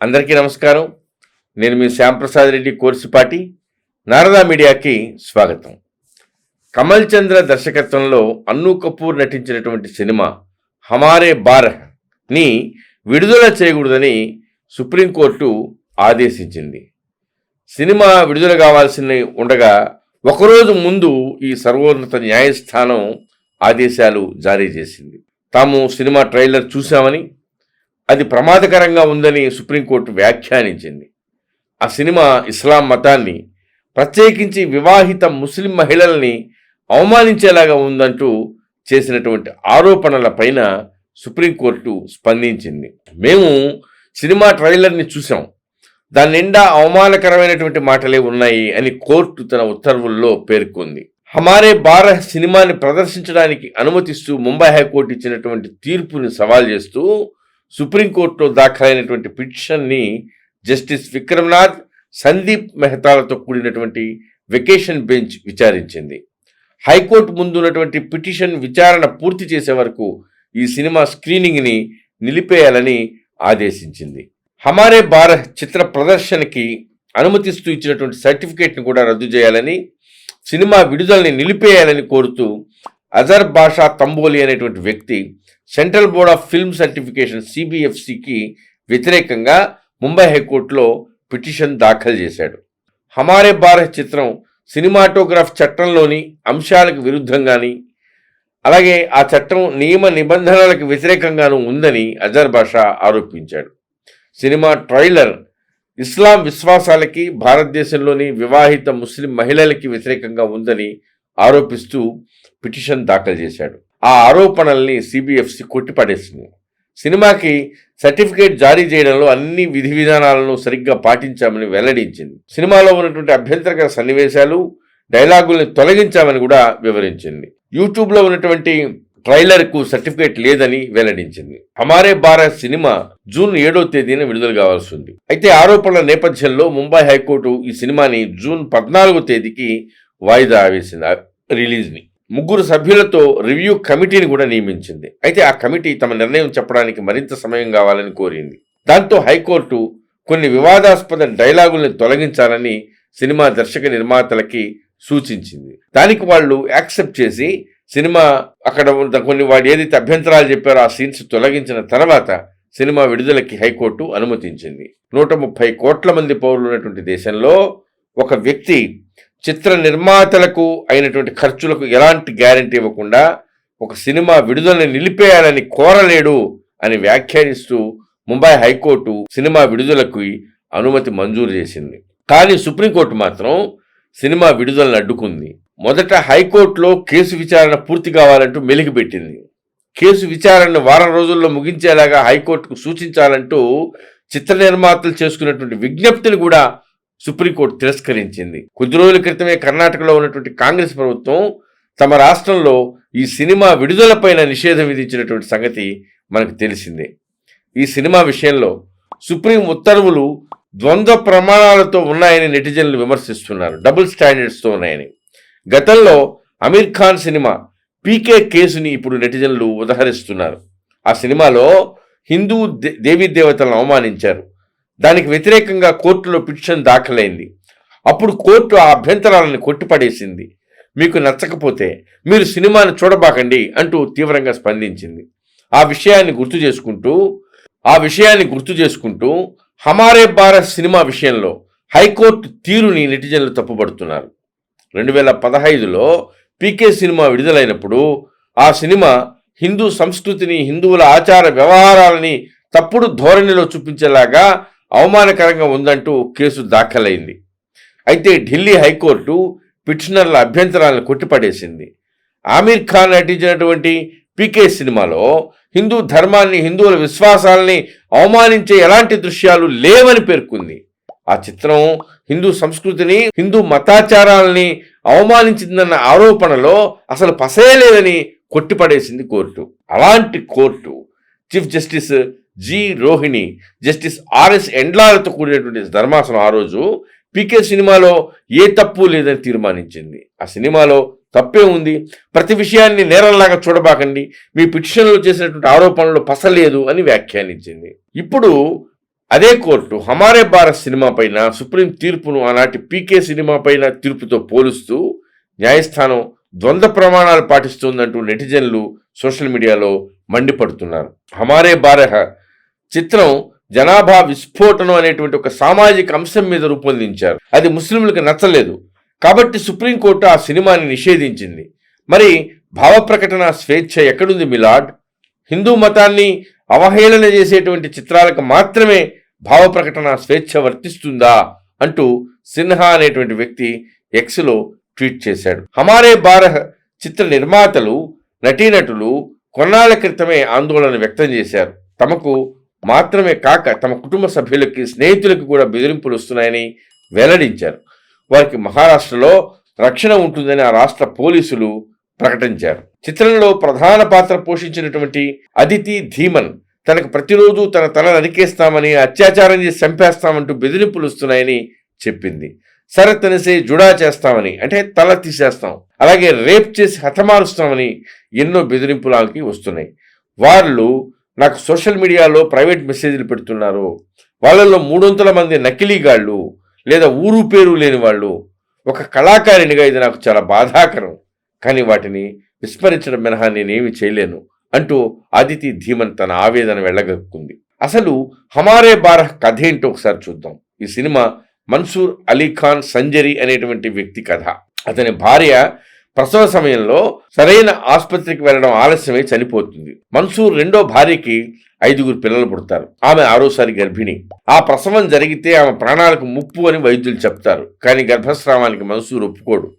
అందరికీ నమస్కారం. నేను మీ శ్యాంప్రసాద్ రెడ్డి కోర్సుపాటి. నారదా మీడియాకి స్వాగతం. కమల్ చంద్ర దర్శకత్వంలో అన్ను కపూర్ నటించినటువంటి సినిమా హమారే బార్ని విడుదల చేయకూడదని సుప్రీంకోర్టు ఆదేశించింది. సినిమా విడుదల కావాల్సింది ఉండగా ఒకరోజు ముందు ఈ సర్వోన్నత న్యాయస్థానం ఆదేశాలు జారీ చేసింది. తాము సినిమా ట్రైలర్ చూశామని అది ప్రమాదకరంగా ఉందని సుప్రీంకోర్టు వ్యాఖ్యానించింది. ఆ సినిమా ఇస్లాం మతాన్ని ప్రత్యేకించి వివాహిత ముస్లిం మహిళల్ని అవమానించేలాగా ఉందంటూ చేసినటువంటి ఆరోపణలపైన సుప్రీంకోర్టు స్పందించింది. మేము సినిమా ట్రైలర్ని చూసాం దాని నిండా అవమానకరమైనటువంటి మాటలే ఉన్నాయి అని కోర్టు తన ఉత్తర్వుల్లో పేర్కొంది. హమారే బార సినిమాని ప్రదర్శించడానికి అనుమతిస్తూ ముంబై హైకోర్టు ఇచ్చినటువంటి తీర్పుని సవాల్ చేస్తూ సుప్రీంకోర్టులో దాఖలైనటువంటి పిటిషన్ని జస్టిస్ విక్రమ్నాథ్ సందీప్ మెహతాలతో కూడినటువంటి వెకేషన్ బెంచ్ విచారించింది. హైకోర్టు ముందు ఉన్నటువంటి పిటిషన్ విచారణ పూర్తి చేసే వరకు ఈ సినిమా స్క్రీనింగ్ని నిలిపేయాలని ఆదేశించింది. హమారే భారత్ చిత్ర ప్రదర్శనకి అనుమతిస్తూ ఇచ్చినటువంటి సర్టిఫికేట్ని కూడా రద్దు చేయాలని సినిమా విడుదలని నిలిపేయాలని కోరుతూ అజర్ బాషా తంబోలి అనేటువంటి వ్యక్తి central board of film certification సిబిఎఫ్సికి వ్యతిరేకంగా ముంబై హైకోర్టులో పిటిషన్ దాఖలు చేశాడు. హమారే భారత్ చిత్రం సినిమాటోగ్రాఫ్ చట్టంలోని అంశాలకు విరుద్ధంగాని అలాగే ఆ చట్టం నియమ నిబంధనలకు వ్యతిరేకంగానూ ఉందని అజర్ బాషా ఆరోపించాడు. సినిమా ట్రైలర్ ఇస్లాం విశ్వాసాలకి భారతదేశంలోని వివాహిత ముస్లిం మహిళలకి వ్యతిరేకంగా ఉందని ఆరోపిస్తూ పిటిషన్ దాఖలు చేశాడు. ఆ ఆరోపణల్ని సిబిఎఫ్సి కొట్టిపడేసింది. సినిమాకి సర్టిఫికేట్ జారీ చేయడంలో అన్ని విధి విధానాలను సరిగ్గా పాటించామని వెల్లడించింది. సినిమాలో ఉన్నటువంటి అభ్యంతరకర సన్నివేశాలు డైలాగుల్ని తొలగించామని కూడా వివరించింది. యూట్యూబ్లో ఉన్నటువంటి ట్రైలర్కు సర్టిఫికేట్ లేదని వెల్లడించింది. హమారే భారత్ సినిమా జూన్ ఏడో తేదీన విడుదల కావాల్సి ఉంది. అయితే ఆరోపణల నేపథ్యంలో ముంబై హైకోర్టు ఈ సినిమాని జూన్ పద్నాలుగో తేదీకి వాయిదా వేసింది రిలీజ్ని. ముగ్గురు సభ్యులతో రివ్యూ కమిటీని కూడా నియమించింది. అయితే ఆ కమిటీ తమ నిర్ణయం చెప్పడానికి మరింత సమయం కావాలని కోరింది. దాంతో హైకోర్టు కొన్ని వివాదాస్పద డైలాగుల్ని తొలగించాలని సినిమా దర్శక నిర్మాతలకి సూచించింది. దానికి వాళ్ళు యాక్సెప్ట్ చేసి సినిమా అక్కడ కొన్ని వాడు ఏదైతే అభ్యంతరాలు చెప్పారో ఆ సీన్స్ తొలగించిన తర్వాత సినిమా విడుదలకి హైకోర్టు అనుమతించింది. నూట ముప్పై కోట్ల మంది పౌరులు ఉన్నటువంటి దేశంలో ఒక వ్యక్తి చిత్ర నిర్మాతలకు అయినటువంటి ఖర్చులకు ఎలాంటి గ్యారంటీ ఇవ్వకుండా ఒక సినిమా విడుదలని నిలిపేయాలని కోరలేడు అని వ్యాఖ్యానిస్తూ ముంబై హైకోర్టు సినిమా విడుదలకు అనుమతి మంజూరు చేసింది. కానీ సుప్రీంకోర్టు మాత్రం సినిమా విడుదలను అడ్డుకుంది. మొదట హైకోర్టులో కేసు విచారణ పూర్తి కావాలంటూ మెలిగిపెట్టింది కేసు విచారణను వారం రోజుల్లో ముగించేలాగా హైకోర్టుకు సూచించాలంటూ చిత్ర నిర్మాతలు చేసుకున్నటువంటి విజ్ఞప్తిని కూడా సుప్రీంకోర్టు తిరస్కరించింది. కొద్ది రోజుల క్రితమే కర్ణాటకలో ఉన్నటువంటి కాంగ్రెస్ ప్రభుత్వం తమ రాష్ట్రంలో ఈ సినిమా విడుదలపైన నిషేధం విధించినటువంటి సంగతి మనకు తెలిసిందే. ఈ సినిమా విషయంలో సుప్రీం ఉత్తర్వులు ద్వంద్వ ప్రమాణాలతో ఉన్నాయని నెటిజన్లు విమర్శిస్తున్నారు. డబుల్ స్టాండర్డ్స్తో ఉన్నాయని. గతంలో అమీర్ ఖాన్ సినిమా పీకే కేసుని ఇప్పుడు నెటిజన్లు ఉదహరిస్తున్నారు. ఆ సినిమాలో హిందూ దేవీ దేవతలను అవమానించారు. దానికి వ్యతిరేకంగా కోర్టులో పిటిషన్ దాఖలైంది. అప్పుడు కోర్టు ఆ అభ్యంతరాలను కొట్టిపడేసింది. మీకు నచ్చకపోతే మీరు సినిమాను చూడబాకండి అంటూ తీవ్రంగా స్పందించింది. ఆ విషయాన్ని గుర్తు చేసుకుంటూ ఆ విషయాన్ని గుర్తు చేసుకుంటూ హమారే భారత్ సినిమా విషయంలో హైకోర్టు తీరుని నెటిజన్లు తప్పుపడుతున్నారు. రెండు వేల పదహైదులో పీకే సినిమా విడుదలైనప్పుడు ఆ సినిమా హిందూ సంస్కృతిని హిందువుల ఆచార వ్యవహారాలని తప్పుడు ధోరణిలో చూపించేలాగా అవమానకరంగా ఉందంటూ కేసు దాఖలైంది. అయితే ఢిల్లీ హైకోర్టు పిటిషనర్ల అభ్యంతరాలను కొట్టిపడేసింది. ఆమీర్ ఖాన్ నటించినటువంటి పీకే సినిమాలో హిందూ ధర్మాన్ని హిందువుల విశ్వాసాలని అవమానించే ఎలాంటి దృశ్యాలు లేవని పేర్కొంది. ఆ చిత్రం హిందూ సంస్కృతిని హిందూ మతాచారాలని అవమానించిందన్న ఆరోపణలో అసలు పసేయలేదని కొట్టిపడేసింది కోర్టు. అలాంటి court chief justice G Rohini justice RS ఎండ్లాలతో కూడినటువంటి ధర్మాసనం ఆ రోజు పీకే సినిమాలో ఏ తప్పు లేదని తీర్మానించింది. ఆ సినిమాలో తప్పే ఉంది. ప్రతి విషయాన్ని నేరంలాగా చూడబాకండి. మీ పిటిషన్లో చేసినటువంటి ఆరోపణలు పసలేదు అని వ్యాఖ్యానించింది. ఇప్పుడు అదే కోర్టు హమారే భారత్ సినిమా పైన సుప్రీం తీర్పును ఆనాటి పీకే సినిమా పైన తీర్పుతో పోలుస్తూ న్యాయస్థానం ద్వంద్వ ప్రమాణాలు పాటిస్తుందంటూ నెటిజన్లు సోషల్ మీడియాలో మండిపడుతున్నారు. హమారే బారహ చిత్రం జనాభా విస్ఫోటనం అనేటువంటి ఒక సామాజిక అంశం మీద రూపొందించారు. అది ముస్లింలకు నచ్చలేదు. కాబట్టి సుప్రీంకోర్టు ఆ సినిమాని నిషేధించింది. మరి భావ ప్రకటన స్వేచ్ఛ ఎక్కడుంది మిలాడ్? హిందూ మతాన్ని అవహేళన చేసేటువంటి చిత్రాలకు మాత్రమే భావ ప్రకటన స్వేచ్ఛ వర్తిస్తుందా అంటూ సిన్హా అనేటువంటి వ్యక్తి ఎక్స్లో ట్వీట్ చేశాడు. హమారే బారహ్ చిత్ర నిర్మాతలు నటీనటులు కొన్నాళ్ళ క్రితమే ఆందోళన వ్యక్తం చేశారు. తమకు మాత్రమే కాక తమ కుటుంబ సభ్యులకి స్నేహితులకు కూడా బెదిరింపులు వస్తున్నాయని వెల్లడించారు. వారికి మహారాష్ట్రలో రక్షణ ఉంటుందని ఆ రాష్ట్ర పోలీసులు ప్రకటించారు. చిత్రంలో ప్రధాన పాత్ర పోషించినటువంటి అదితి ధీమన్ తనకు ప్రతిరోజు తన తల నరికేస్తామని అత్యాచారం చేసి చంపేస్తామంటూ బెదిరింపులు వస్తున్నాయని చెప్పింది. సరే తనసే జుడా చేస్తామని అంటే తల తీసేస్తాం అలాగే రేప్ చేసి హతమారుస్తామని ఎన్నో బెదిరింపులు ఆమెకి వస్తున్నాయి. వాళ్ళు నాకు సోషల్ మీడియాలో ప్రైవేట్ మెసేజ్లు పెడుతున్నారు. వాళ్ళల్లో మూడొంతుల మంది నకిలీగాళ్ళు లేదా ఊరు పేరు లేని వాళ్ళు. ఒక కళాకారిణిగా ఇది నాకు చాలా బాధాకరం. కానీ వాటిని విస్మరించడం మినహా నేనేమి చేయలేను అంటూ అదితి ధీమన్ తన ఆవేదన వెళ్ళగక్కుంది అసలు హమారే బారహ్ కథ ఏంటో ఒకసారి చూద్దాం. ఈ సినిమా మన్సూర్ అలీ ఖాన్ సంజరి అనేటువంటి వ్యక్తి కథ. అతని భార్య ప్రసవ సమయంలో సరైన ఆసుపత్రికి వెళ్ళడం ఆలస్యమై చనిపోతుంది. మన్సూర్ రెండో భార్యకి ఐదుగురు పిల్లలు పుడతారు. ఆమె ఆరోసారి గర్భిణి. ఆ ప్రసవం జరిగితే ఆమె ప్రాణాలకు ముప్పు అని వైద్యులు చెప్తారు. కానీ గర్భస్రావానికి మన్సూర్ ఒప్పుకోడు.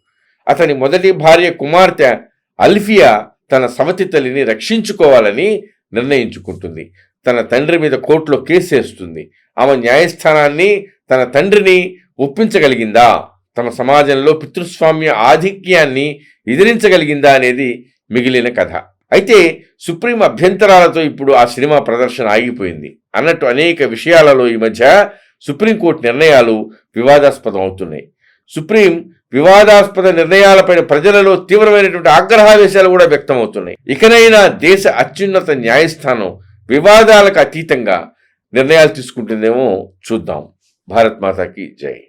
అతని మొదటి భార్య కుమార్తె అల్ఫియా తన సమతి తల్లిని రక్షించుకోవాలని నిర్ణయించుకుంటుంది. తన తండ్రి మీద కోర్టులో కేసు వేస్తుంది. ఆమె న్యాయస్థానాన్ని తన తండ్రిని ఒప్పించగలిగిందా? తన సమాజంలో పితృస్వామ్య ఆధిక్యాన్ని ఎదిరించగలిగిందా అనేది మిగిలిన కథ. అయితే సుప్రీం అభ్యంతరాలతో ఇప్పుడు ఆ సినిమా ప్రదర్శన ఆగిపోయింది. అన్నట్టు అనేక విషయాలలో ఈ మధ్య సుప్రీంకోర్టు నిర్ణయాలు వివాదాస్పదం అవుతున్నాయి సుప్రీం వివాదాస్పద నిర్ణయాలపైన ప్రజలలో తీవ్రమైనటువంటి ఆగ్రహావేశాలు కూడా వ్యక్తమవుతున్నాయి. ఇకనైనా దేశ అత్యున్నత న్యాయస్థానం వివాదాలకు అతీతంగా నిర్ణయాలు తీసుకుంటుందేమో చూద్దాం. భారత్ మాతాకి జై.